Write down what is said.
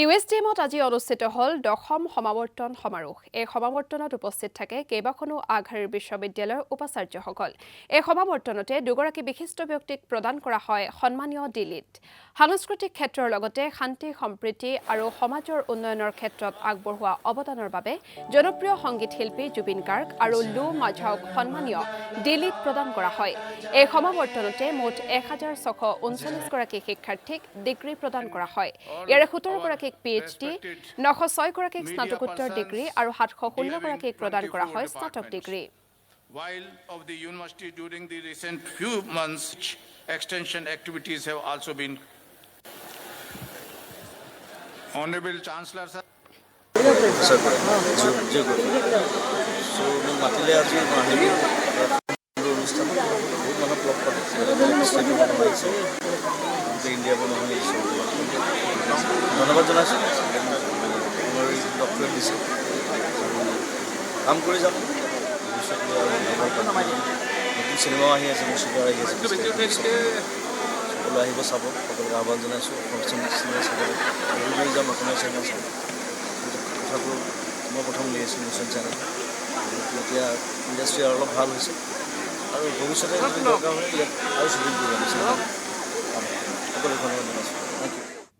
U S D এমত আজি অনুষ্ঠিত হ'ল দশম সমাৱৰ্তন সমাৰোহ। এই সমাৱৰ্তনত উপস্থিত থাকে কেইবাখনো আগশাৰীৰ বিশ্ববিদ্যালয়ৰ উপাচাৰ্যসকল। এই সমাৱৰ্তনতে দুগৰাকী বিশিষ্ট ব্যক্তিক প্ৰদান কৰা হয় সন্মানীয় ডিলিট সাংস্কৃতিক ক্ষেত্ৰৰ লগতে শান্তি সম্প্ৰীতি আৰু সমাজৰ উন্নয়নৰ ক্ষেত্ৰত আগবঢ়োৱা অৱদানৰ বাবে জনপ্ৰিয় সংগীত শিল্পী জুবিন গাৰ্গ আৰু লু মাঝাওক সন্মানীয় ডিলিট প্ৰদান কৰা হয়। এই সমাৱৰ্তনতে মুঠ এক হাজাৰ ছশ ঊনচল্লিছগৰাকী শিক্ষাৰ্থীক ডিগ্ৰী প্ৰদান কৰা হয়। ইয়াৰে সোতৰগৰাকীক পি এইচ ডি নশ ছয়গৰাকীক স্নাতকোত্তৰ ডিগ্ৰী আৰু সাতশ ষোল্লগৰাকীক প্ৰদান কৰা হয় স্নাতক degree While of the university during the recent few months, extension activities have also been. Honorable Chancellor, sir. যোগ ধন্যবাদ জনাইছোঁ মোৰ ডক্টৰেট দিছে। কাম কৰি যাম। নতুন চিনেমাও আহি আছে মোৰ চুপাৰ আহি আছে। সকলো আহিব চাব সকলোকে আহ্বান জনাইছোঁ। অসম চিনেমা চাবলৈ ঘূৰি যাম অসমীয়া চিনেমা চাব। কথাটো মই প্ৰথম উলিয়াইছোঁ মিছন চেনেল এতিয়া ইণ্ডাষ্ট্ৰি আৰু অলপ ভালো হৈছে। আৰু ভৱিষ্যতে দৰকাৰ হয় ইয়াত আৰু শ্বুটিং কৰিব বিচাৰোঁ সকলো ধৰণৰ জনাইছোঁ